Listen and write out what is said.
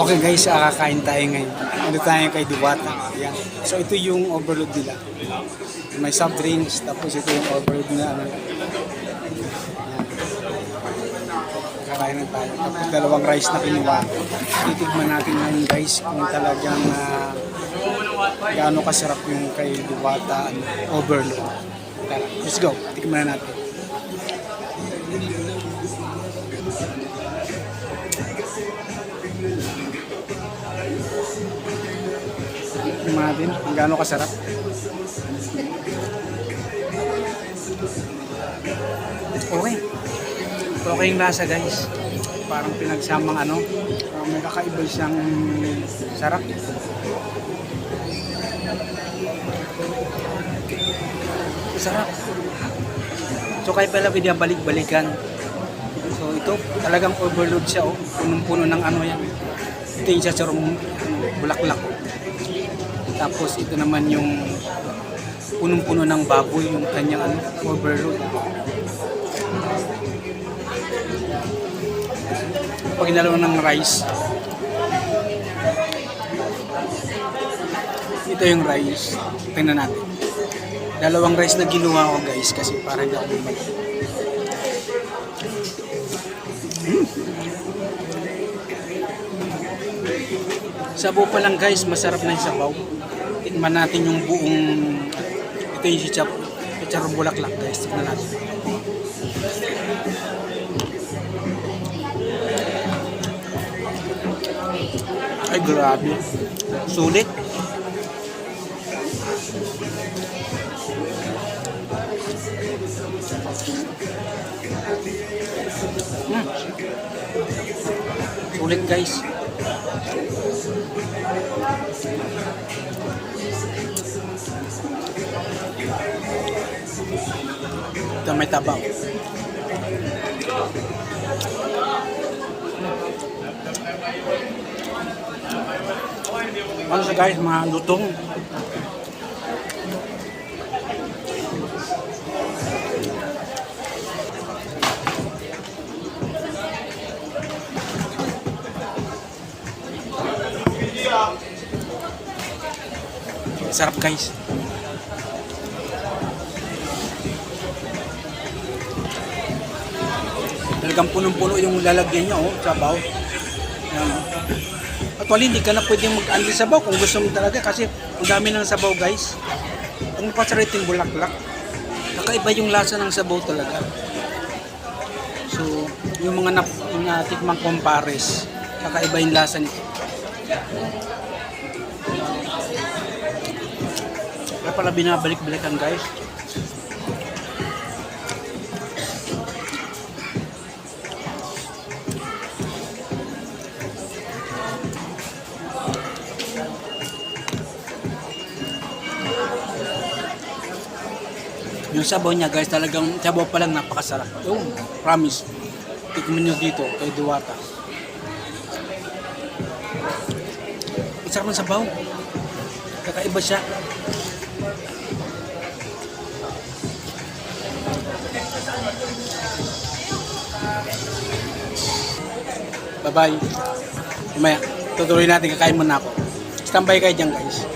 Okay guys, ah, kakain tayo ngayon. Ano tayo kay Diwata. Ayan. So ito yung overload nila. May soft drinks, tapos ito yung overload na ano. Kakain na tayo. Tapos dalawang rice na kinuha. Titigman natin ngayon guys kung talagang ah, gaano kasarap yung kay Diwata ano, overload. Tara, let's go. Tikman na natin. Tikman natin kung gaano kasarap. Okay. Okay yung lasa guys. Parang pinagsamang ano. uh, may kakaiba siyang sarap. Sarap. So kaya pala pwede balik-balikan. So ito talagang overload siya oh. Punong-puno ng ano yan. Ito yung sasarong bulaklak. Tapos ito naman yung punong-puno ng baboy yung kanyang ano, overload. Pag ng rice. Ito yung rice. Tingnan natin. Dalawang rice na ginawa ko guys kasi para hindi ako bumalik. Sabaw pa lang guys, masarap na yung sabaw. Tikman natin yung buong ito yung chichap, chicharong bulaklak guys. Tikman natin. Ay grabe. Sulit. Hmm. Sulit guys. Ito may tabang. Ano sa guys, mga lutong. Sarap guys. Talagang punong-puno yung lalagyan niya, oh, sabaw. Yan. oh. Actually, hindi ka na pwedeng mag-andi sabaw kung gusto mo talaga kasi ang dami ng sabaw, guys. Ang napasarap yung bulaklak. Kakaiba yung lasa ng sabaw talaga. So, yung mga nap yung natikmang compares, kakaiba yung lasa nito. Kaya pala binabalik-balikan, guys. Yung sabaw niya guys, talagang sabaw pa lang napakasarap. Yung promise. Tikman nyo dito kay Duwata. Ang sarap ng sabaw. Kakaiba siya. Bye-bye. Mamaya, tutuloy natin kakain muna ako. Standby kayo dyan guys.